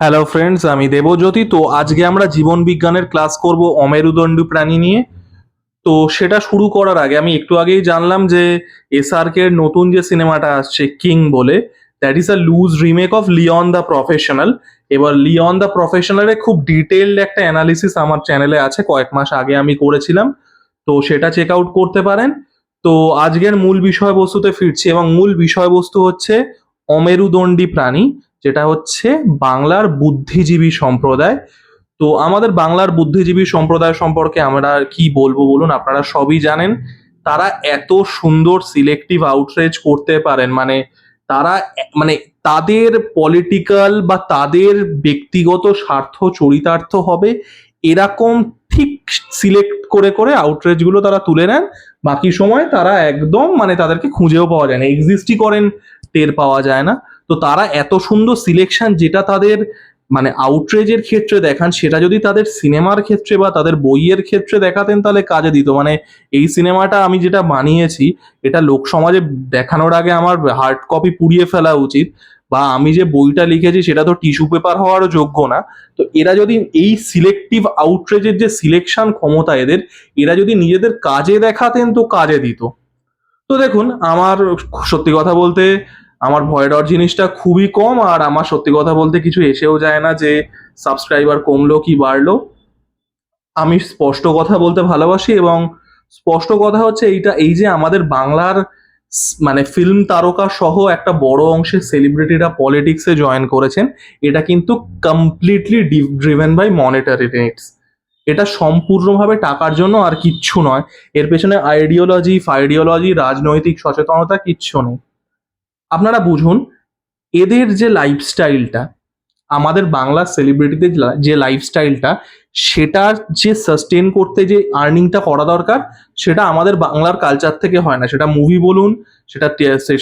Hello friends আমি দেবজ্যোতি। তো আজকে আমরা জীবন বিজ্ঞানের ক্লাস করব অমেরুদণ্ডী প্রাণী নিয়ে। তো সেটা শুরু করার আগে আমি একটু আগেই জানলাম যে এসআরকে এর নতুন যে সিনেমাটা আসছে কিং বলে that is a loose remake of Leon the professional এবার লিওন দ্য প্রফেশনালে খুব ডিটেলড একটা অ্যানালিসিস আমার চ্যানেলে আছে, কয়েক মাস আগে আমি করেছিলাম। তো সেটা চেক আউট করতে পারেন। তো আজকের মূল বিষয়বস্তুতে ফিরছি এবং মূল বিষয়বস্তু হচ্ছে অমেরুদণ্ডী প্রাণী। যেটা হচ্ছে বাংলার বুদ্ধিজীবী সম্প্রদায়। তো আমাদের বাংলার বুদ্ধিজীবী সম্প্রদায় সম্পর্কে আমরা কি বলব বলুন? আপনারা সবই জানেন, তারা এত সুন্দর সিলেক্টিভ আউটরেজ করতে পারেন। মানে তারা মানে তাদের পলিটিক্যাল বা তাদের ব্যক্তিগত স্বার্থ চরিতার্থ হবে এরকম ঠিক সিলেক্ট করে করে আউটরেজগুলো তারা তুলে নেন। বাকি সময় তারা একদম মানে তাদেরকে খুঁজেও পাওয়া যায় না। এক্সিস্টই করেন, টের পাওয়া যায় না। তো তারা এত সুন্দর সিলেকশন যেটা তাদের মানে আউটরেজের ক্ষেত্রে দেখান, সেটা যদি তাদের সিনেমার ক্ষেত্রে বা তাদের বইয়ের ক্ষেত্রে দেখাতেন তাহলে কাজে দিত। মানে এই সিনেমাটা আমি যেটা বানিয়েছি, এটা লোক সমাজে দেখানোর আগে আমার হার্ড কপি পুড়িয়ে ফেলা উচিত বা আমি যে বইটা লিখেছি সেটা তো টিস্যু পেপার হওয়ারও যোগ্য না। তো এরা যদি এই সিলেক্টিভ আউটরেজের যে সিলেকশন ক্ষমতা এদের, এরা যদি নিজেদের কাজে দেখাতেন তো কাজে দিত। তো দেখুন, আমার সত্যি কথা বলতে আমার ভয় ডর জিনিসটা খুবই কম আর আমার সত্যি কথা বলতে কিছু এসেও যায় না যে সাবস্ক্রাইবার কমলো কি বাড়লো। আমি স্পষ্ট কথা বলতে ভালোবাসি এবং স্পষ্ট কথা হচ্ছে এইটা, এই যে আমাদের বাংলার মানে ফিল্ম তারকা সহ একটা বড় অংশের সেলিব্রিটিরা পলিটিক্সে জয়েন করেছেন, এটা কিন্তু completely driven by monetary needs এটা সম্পূর্ণভাবে টাকার জন্য আর কিচ্ছু নয়। এর পেছনে আইডিওলজি ফাইডিওলজি রাজনৈতিক সচেতনতা কিচ্ছু নেই। আপনারা বুঝুন, এদের যে লাইফস্টাইলটা আমাদের বাংলা সেলিব্রিটিদের যে লাইফস্টাইলটা সেটার যে সাস্টেন করতে যে আর্নিংটা করা দরকার, সেটা আমাদের বাংলার কালচার থেকে হয় না। সেটা মুভি বলুন, সেটা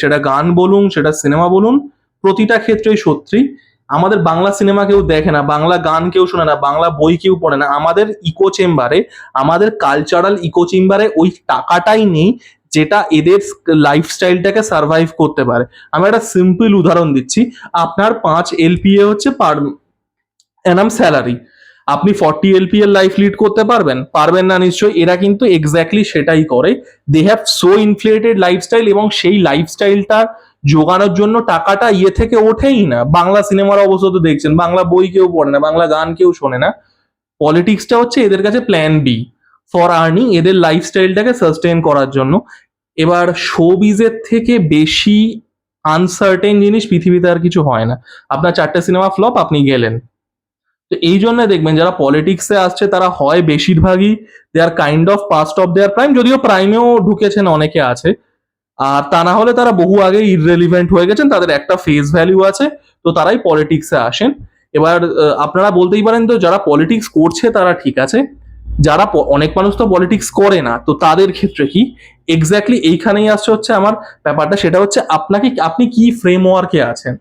সেটা গান বলুন, সেটা সিনেমা বলুন, প্রতিটা ক্ষেত্রেই সত্যি। আমাদের বাংলা সিনেমা কেউ দেখে না, বাংলা গান কেউ শোনে না, বাংলা বই কেউ পড়ে না। আমাদের ইকো চেম্বারে আমাদের কালচারাল ইকো চেম্বারে ওই টাকাটাই নেই যেটা এদের লাইফস্টাইলটাকে সার্ভাইভ করতে পারে। আমি একটা সিম্পল উদাহরণ দিচ্ছি। আপনার পাঁচ এলপিএ হচ্ছে পার এনাম স্যালারি আপনি ফর্টি এলপি এর লাইফ লিড করতে পারবেন পারবেন না নিশ্চয়ই, এরা কিন্তু এক্স্যাক্টলি সেটাই করে। They have so inflated lifestyle এবং সেই লাইফস্টাইলটা যোগানোর জন্য টাকাটা ইয়ে থেকে ওঠেই না। বাংলা সিনেমার অবস্থা তো দেখছেন, বাংলা বই কেউ পড়ে না, বাংলা গান কেউ শোনে না। পলিটিক্সটা হচ্ছে এদের কাছে প্ল্যান বি ফর আর্নিং এদের লাইফস্টাইলটাকে সাস্টেন করার জন্য। এবার শোবিজের থেকে বেশি আনসার্টেন জিনিস পৃথিবীতে আর কিছু হয় না। আপনার চারটে সিনেমা ফ্লপ আপনি গেলেন। তো এই জন্য দেখবেন যারা পলিটিক্সে আসছে, তারা হয় বেশিরভাগই they are kind of past of their prime যদিও প্রাইমেও ঢুকেছেন, অনেকে আছে। আর তা না হলে তারা বহু আগে ইররেলিভেন্ট হয়ে গেছেন, তাদের একটা ফেস ভ্যালু আছে, তো তারাই পলিটিক্সে আসেন। এবার আপনারা বলতেই পারেন তো, যারা পলিটিক্স করছে, তারা ঠিক আছে। যারা অনেক মানুষ তো পলিটিক্স করে না, তো তাদের ক্ষেত্রে কি এক্স্যাক্টলি এইখানেই আসছে হচ্ছে আমার ব্যাপারটা, সেটা হচ্ছে আপনাকে আপনি কি ফ্রেমওয়ার্কে আছেন?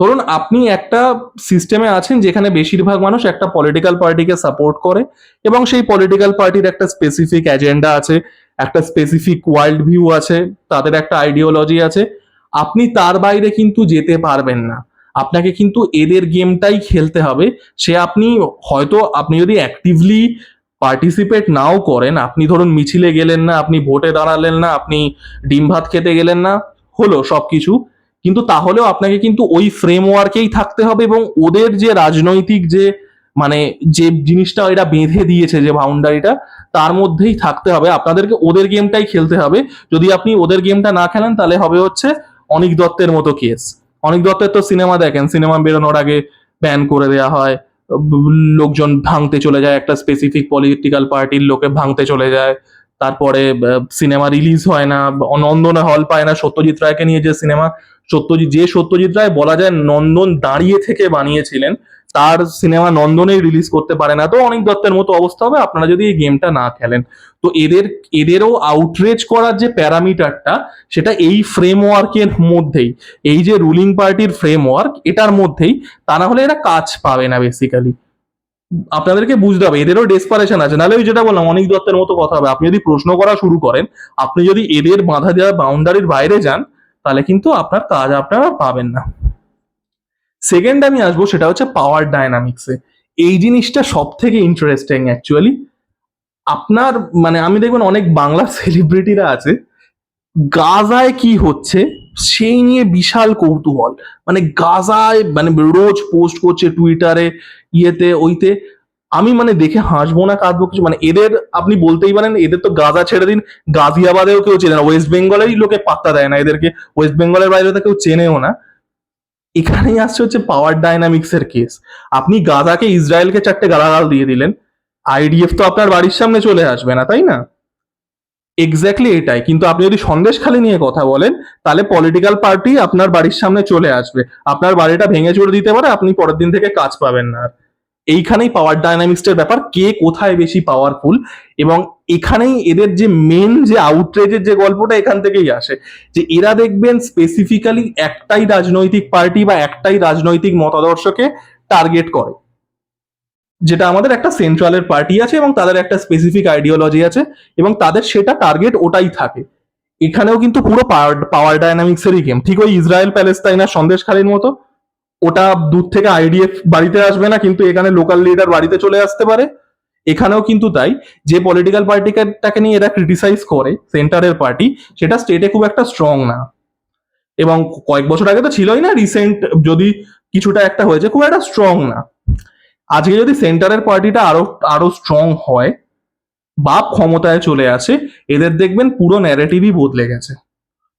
ধরুন আপনি একটা সিস্টেমে আছেন যেখানে বেশিরভাগ মানুষ একটা পলিটিক্যাল পার্টিকে সাপোর্ট করে এবং সেই পলিটিক্যাল পার্টির একটা স্পেসিফিক এজেন্ডা আছে, একটা স্পেসিফিক ওয়ার্ল্ড ভিউ আছে, তাদের একটা আইডিওলজি আছে, আপনি তার বাইরে কিন্তু যেতে পারবেন না। আপনাকে কিন্তু এদের গেমটাই খেলতে হবে। সে আপনি হয়তো, আপনি যদি অ্যাক্টিভলি পার্টিসিপেট নাও করেন। আপনি ধরুন মিছিলে গেলেন না, আপনি ভোটে দাঁড়ালেন না, আপনি ডিম ভাত খেতে গেলেন না, হলো সব কিছু কিন্তু তাহলেও আপনাকে কিন্তু ওই ফ্রেমওয়ার্কেই থাকতে হবে এবং ওদের যে রাজনৈতিক যে মানে যে জিনিসটা এরা বেঁধে দিয়েছে, যে বাউন্ডারিটা তার মধ্যেই থাকতে হবে। আপনাদেরকে ওদের গেমটাই খেলতে হবে। যদি আপনি ওদের গেমটা না খেলেন, তাহলে হবে হচ্ছে অনিক দত্তের মতো কেস অনিক দত্তের তো সিনেমা দেখেন। সিনেমা বেরোনোর আগে ব্যান করে দেওয়া হয়। লোকজন ভাঙতে চলে যায়, একটা স্পেসিফিক পলিটিক্যাল পার্টির লোকে ভাঙতে চলে যায়। তারপরে সিনেমা রিলিজ হয় না নন্দনে হল পায় না সত্যজিৎ রায়কে নিয়ে যে সিনেমা সত্যজিৎ যে সত্যজিৎ রায় বলা যায় নন্দন দাঁড়িয়ে থেকে বানিয়েছিলেন তার সিনেমা নন্দনেই রিলিজ করতে পারে না। তো অনেক দত্তের মতো অবস্থা হবে, আপনারা যদি এই গেমটা না খেলেন। তো এদের, এদেরও আউটরেজ করার যে প্যারামিটারটা, সেটা এই ফ্রেমওয়ার্কের মধ্যেই, এই যে রুলিং পার্টির ফ্রেমওয়ার্ক এটার মধ্যেই, তা না হলে এরা কাজ পাবে না বেসিক্যালি আপনাদেরকে বুঝতে হবে, এদেরও ডেসপারেশন আছে। নাহলে ওই যেটা বললাম, অনেক দত্তের মতো কথা হবে। আপনি যদি প্রশ্ন করা শুরু করেন, আপনি যদি এদের বাঁধা দেওয়া বাউন্ডারির বাইরে যান, তাহলে কিন্তু আপনার কাজ আপনারা পাবেন না। সেকেন্ড আমি আসব সেটা হচ্ছে পাওয়ার ডায়নামিক্সে এই জিনিসটা সব থেকে ইন্টারেস্টিং অ্যাকচুয়ালি আপনার মানে আমি দেখবেন অনেক বাংলা সেলিব্রিটিরা আছে, গাজায় কি হচ্ছে, সেই নিয়ে বিশাল কৌতূহল। মানে গাজায় মানে রোজ পোস্ট করছে টুইটারে ইয়েতে, ওইতে। আমি মানে দেখে হাসবো না, কাঁদবো কিছু। মানে এদের, আপনি বলতেই পারেন, এদের তো গাজা ছেড়ে দিন। গাজিয়াবাদেও কেউ চেনে না। ওয়েস্ট বেঙ্গলেরই লোকে পাত্তা দেয় না এদেরকে। ওয়েস্ট বেঙ্গলের বাইরে তো কেউ চেনেও না। এখানেই আসছে হচ্ছে পাওয়ার ডাইনামিক্স এর কেস আপনি গাজাকে, ইসরায়েলকে চারটে গালাগাল দিয়ে দিলেন। আইডিএফ তো আপনার বাড়ির সামনে চলে আসবে না, তাই না? এক্স্যাক্টলি এটাই। কিন্তু আপনি যদি সন্দেশখালি নিয়ে কথা বলেন, তাহলে পলিটিক্যাল পার্টি আপনার বাড়ির সামনে চলে আসবে। আপনার বাড়িটা ভেঙে চড়ে দিতে পারে, আপনি পরের দিন থেকে কাজ পাবেন না আর। এইখানেই পাওয়ার ডাইনামিক্সের ব্যাপার, কে কোথায় বেশি পাওয়ারফুল এবং এখানেই এদের যে মেন যে আউটরেজের যে গল্পটা এখান থেকেই আসে। যে এরা দেখবেন স্পেসিফিক্যালি একটাই রাজনৈতিক পার্টি বা একটাই রাজনৈতিক মতাদর্শকে টার্গেট করে। যেটা আমাদের একটা সেন্ট্রালের পার্টি আছে এবং তাদের একটা স্পেসিফিক আইডিওলজি আছে এবং তাদের সেটা টার্গেট ওটাই থাকে। এখানেও কিন্তু পুরো পাওয়ার ডাইনামিক্সেরই গেম ঠিক ওই ইসরায়েল প্যালেস্তাইনার সন্দেশখালীর মতো। ওটা দূর থেকে আইডিএফ বাড়িতে আসবে না, কিন্তু এখানে লোকাল লিডার বাড়িতে চলে আসতে পারে। এখানেও কিন্তু তাই, যে পলিটিক্যাল পার্টিটাকে নিয়ে এরা ক্রিটিসাইজ করে সেন্টারের পার্টি সেটা স্টেটে খুব একটা স্ট্রং না। এবং কয়েক বছর আগে তো ছিলই না রিসেন্ট যদি কিছুটা একটা হয়েছে, খুব একটা স্ট্রং না। আজকে যদি সেন্টারের পার্টিটা আরও আরও স্ট্রং হয় বা ক্ষমতায় চলে আসে এদের দেখবেন পুরো ন্যারেটিভই বদলে গেছে।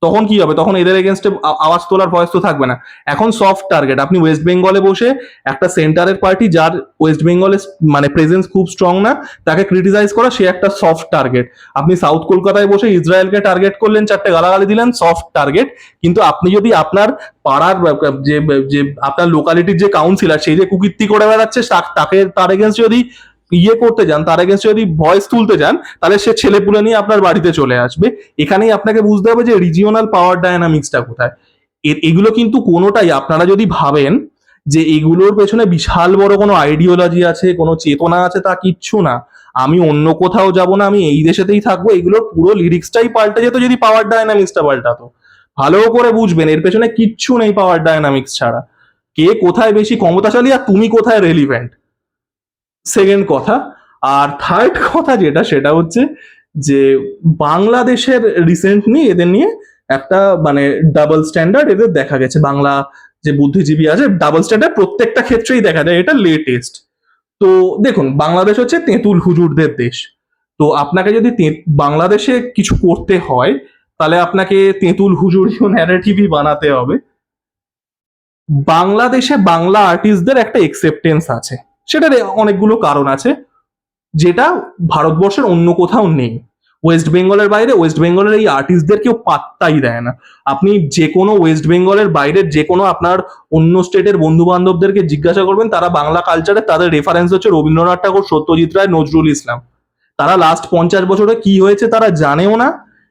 তখন কি হবে? তখন এদের এগেনস্টে আওয়াজ তোলার ভয়েস তো থাকবে না। এখন সফট টার্গেট আপনি ওয়েস্ট বেঙ্গলে বসে একটা সেন্টারের পার্টি যার ওয়েস্ট বেঙ্গলে মানে প্রেজেন্স খুব স্ট্রং না, তাকে ক্রিটিসাইজ করা, সে একটা সফট টার্গেট আপনি সাউথ কলকাতায় বসে ইসরায়েলকে টার্গেট করলেন, চারটে গালাগালি দিলেন সফট টার্গেট কিন্তু আপনি যদি আপনার পাড়ার যে যে, আপনার লোকালিটির যে কাউন্সিলর সেই যে কুকীর্তি করে বেড়াচ্ছে, তাকে তার এগেনস্ট যদি ইয়ে করতে যান, তার আগে যদি ভয়েস তুলতে যান, তাহলে সে ছেলেপুলে নিয়ে আপনার বাড়িতে চলে আসবে। এখানেই আপনাকে বুঝতে হবে যে রিজিওনাল পাওয়ার ডায়নামিক্সটা কোথায়। এগুলো কিন্তু কোনোটাই, আপনারা যদি ভাবেন যে এগুলোর পেছনে বিশাল বড় কোনো আইডিওলজি আছে, কোনো চেতনা আছে, তা কিচ্ছু না। আমি অন্য কোথাও যাব না, আমি এই দেশেতেই থাকব, এগুলোর পুরো লিরিক্সটাই পাল্টে যেত যদি পাওয়ার ডায়নামিক্সটা পাল্টাতো। ভালো করে বুঝবেন, এর পেছনে কিচ্ছু নেই পাওয়ার ডায়নামিক্স ছাড়া। কে কোথায় বেশি ক্ষমতাশালী আর তুমি কোথায় রেলিভেন্ট সেকেন্ড কথা। আর থার্ড কথা যেটা, সেটা হচ্ছে যে বাংলাদেশের রিসেন্টলি এদের নিয়ে একটা মানে ডাবল স্ট্যান্ডার্ড এদের দেখা গেছে। বাংলা যে বুদ্ধিজীবী আছে ডাবল স্ট্যান্ডার্ড প্রত্যেকটা ক্ষেত্রেই দেখা যায় এটা লেটেস্ট তো দেখুন, বাংলাদেশ হচ্ছে তেঁতুল হুজুরদের দেশ। তো আপনাকে যদি বাংলাদেশে কিছু করতে হয়, তাহলে আপনাকে তেঁতুল হুজুরিও ন্যারেটিভই বানাতে হবে। বাংলাদেশে বাংলা আর্টিস্টদের একটা এক্সেপ্টেন্স আছে। সেটার অনেকগুলো কারণ আছে, যেটা ভারতবর্ষের অন্য কোথাও নেই। ওয়েস্ট বেঙ্গলের বাইরে ওয়েস্ট বেঙ্গলের এই আর্টিস্টদের কেউ পাত্তাই দেয় না। আপনি যে কোনো ওয়েস্ট বেঙ্গলের বাইরের যে কোনো আপনার অন্য স্টেটের বন্ধু বান্ধবদেরকে জিজ্ঞাসা করবেন, তারা বাংলা কালচারে তাদের রেফারেন্স হচ্ছে রবীন্দ্রনাথ ঠাকুর, সত্যজিৎ রায়, নজরুল ইসলাম। তারা লাস্ট পঞ্চাশ বছরে কি হয়েছে তারা জানেও না,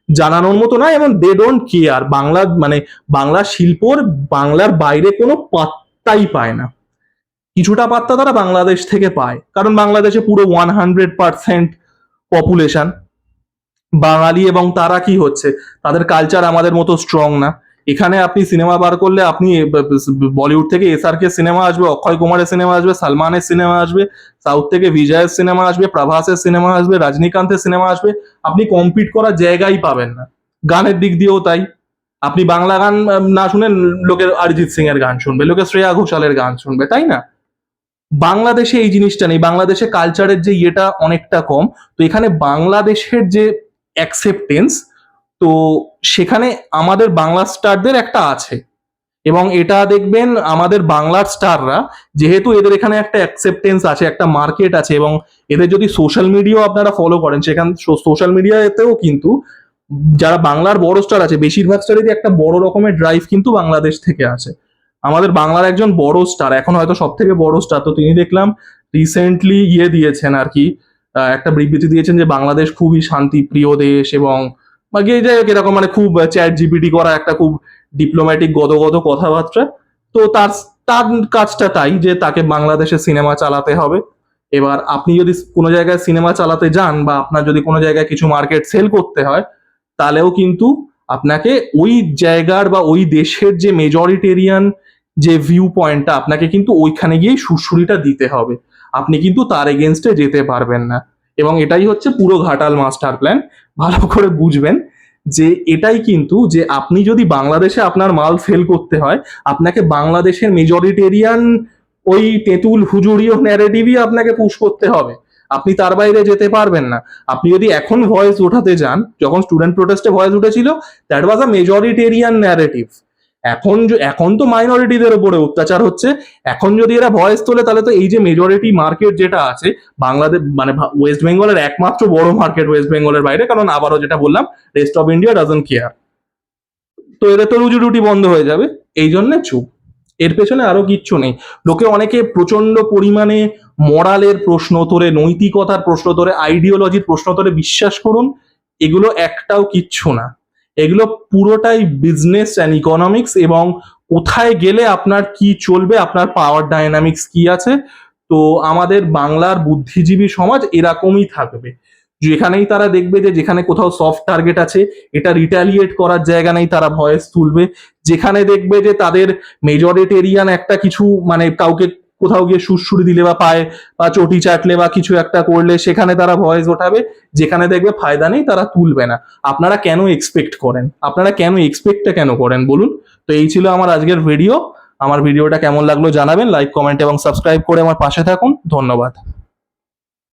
জানানোর মতো না, এবং দে ডোন্ট কেয়ার বাংলা মানে বাংলা শিল্পর, বাংলার বাইরে কোনো পাত্তাই পায় না। কিছুটা পাত্তা তারা বাংলাদেশ থেকে পায়। কারণ বাংলাদেশে পুরো ওয়ান হান্ড্রেড পার্সেন্ট পপুলেশন বাঙালি এবং তারা কি হচ্ছে? তাদের কালচার আমাদের মতো স্ট্রং না। এখানে আপনি সিনেমা বার করলে আপনি বলিউড থেকে এসআর কে সিনেমা আসবে, অক্ষয় কুমারের সিনেমা আসবে, সালমানের সিনেমা আসবে সাউথ থেকে বিজয়ের সিনেমা আসবে, প্রভাসের সিনেমা আসবে, রজনীকান্তের সিনেমা আসবে। আপনি কম্পিট করার জায়গাই পাবেন না। গানের দিক দিয়েও তাই। আপনি বাংলা গান না শুনে লোকের অরিজিৎ সিং এর গান শুনবে লোকে শ্রেয়া ঘোষালের গান শুনবে, তাই না? বাংলাদেশে এই জিনিসটা নেই। বাংলাদেশে কালচারের যে ইয়েটা অনেকটা কম। তো এখানে বাংলাদেশের যে অ্যাকসেপ্টেন্স তো সেখানে আমাদের বাংলা স্টারদের একটা আছে। এবং এটা দেখবেন আমাদের বাংলার স্টাররা যেহেতু এদের এখানে একটা অ্যাকসেপ্টেন্স আছে, একটা মার্কেট আছে, এবং এদের যদি সোশ্যাল মিডিয়াও আপনারা ফলো করেন, সেখান সোশ্যাল মিডিয়াতেও কিন্তু যারা বাংলার বড় স্টার আছে, বেশিরভাগ স্টারেরই একটা বড় রকমের ড্রাইভ কিন্তু বাংলাদেশ থেকে আছে। আমাদের বাংলার একজন বড় স্টার এখন হয়তো সব থেকে বড় স্টার তো তিনি দেখলাম রিসেন্টলি ইয়ে দিয়েছেন আর কি একটা বিবৃতি দিয়েছেন যে বাংলাদেশ খুবই শান্তি প্রিয় দেশ এবং গিয়ে যাই হোক এরকম মানে খুব চ্যাট জিপিটি করা একটা খুব ডিপ্লোম্যাটিক গদগদ কথাবার্তা। তো তার তার কাজটা তাই যে তাকে বাংলাদেশে সিনেমা চালাতে হবে। এবার আপনি যদি কোনো জায়গায় সিনেমা চালাতে যান বা আপনার যদি কোনো জায়গায় কিছু মার্কেট সেল করতে হয়, তাহলেও কিন্তু আপনাকে ওই জায়গার বা ওই দেশের যে মেজরিটেরিয়ান যে ভিউ পয়েন্টটা আপনাকে কিন্তু ওইখানে গিয়েই সুরসুরিটা দিতে হবে। আপনি কিন্তু তার এগেনস্টে যেতে পারবেন না। এবং এটাই হচ্ছে পুরো ঘাটাল মাস্টার প্ল্যান ভালো করে বুঝবেন যে এটাই কিন্তু যে আপনি যদি বাংলাদেশে আপনার মাল সেল করতে হয়, আপনাকে বাংলাদেশের মেজরিটেরিয়ান ওই তেঁতুল হুজুরীয় ন্যারেটিভই আপনাকে পুশ করতে হবে। আপনি তার বাইরে যেতে পারবেন না। আপনি যদি এখন ভয়েস ওঠাতে যান, যখন স্টুডেন্ট প্রোটেস্টে ভয়েস উঠেছিল that was a majoritarian narrative এখন এখন তো মাইনরিটিদের উপরে অত্যাচার হচ্ছে। এখন যদি এরা ভয়েস তোলে, তাহলে তো এই যে মেজরিটি মার্কেট যেটা আছে, বাংলাদেশ মানে ওয়েস্ট বেঙ্গলের একমাত্র বড় মার্কেট ওয়েস্ট বেঙ্গলের বাইরে, কারণ আবারও যেটা বললাম rest of India doesn't care তো এদের তো রুজি রুটি বন্ধ হয়ে যাবে, এই জন্যে চুপ। এর পেছনে আরও কিচ্ছু নেই। লোকে অনেকে প্রচণ্ড পরিমাণে মরালের প্রশ্ন তোরে নৈতিকতার প্রশ্ন তোরে আইডিওলজির প্রশ্ন তোরে বিশ্বাস করুন, এগুলো একটাও কিচ্ছু না। এগুলো পুরোটাই বিজনেস অ্যান্ড ইকোনমিক্স এবং কোথায় গেলে আপনার কি চলবে, আপনার পাওয়ার ডাইনামিক্স কি আছে, তো আমাদের বাংলার বুদ্ধিজীবী সমাজ এরকমই থাকবে। যেখানেই তারা দেখবে যে যেখানে কোথাও সফট টার্গেট আছে, এটা রিটালিয়েট করার জায়গা নেই, তারা ভয়েস তুলবে। যেখানে দেখবে যে তাদের মেজরিটেরিয়ান একটা কিছু মানে কাউকে কোথাও গিয়ে সুরসুরি দিলে বা পায়ে, বা চটি চাটলে বা কিছু একটা করলে সেখানে তারা ভয়েস ওঠাবে, যেখানে দেখবে ফায়দা নেই তারা তুলবে না। আপনারা কেন এক্সপেক্ট করেন? আপনারা কেন এক্সপেক্টটা কেন করেন বলুন? তো এই ছিল আমার আজকের ভিডিও আমার ভিডিওটা কেমন লাগল জানাবেন লাইক কমেন্ট এবং সাবস্ক্রাইব করে আমার পাশে থাকুন। ধন্যবাদ।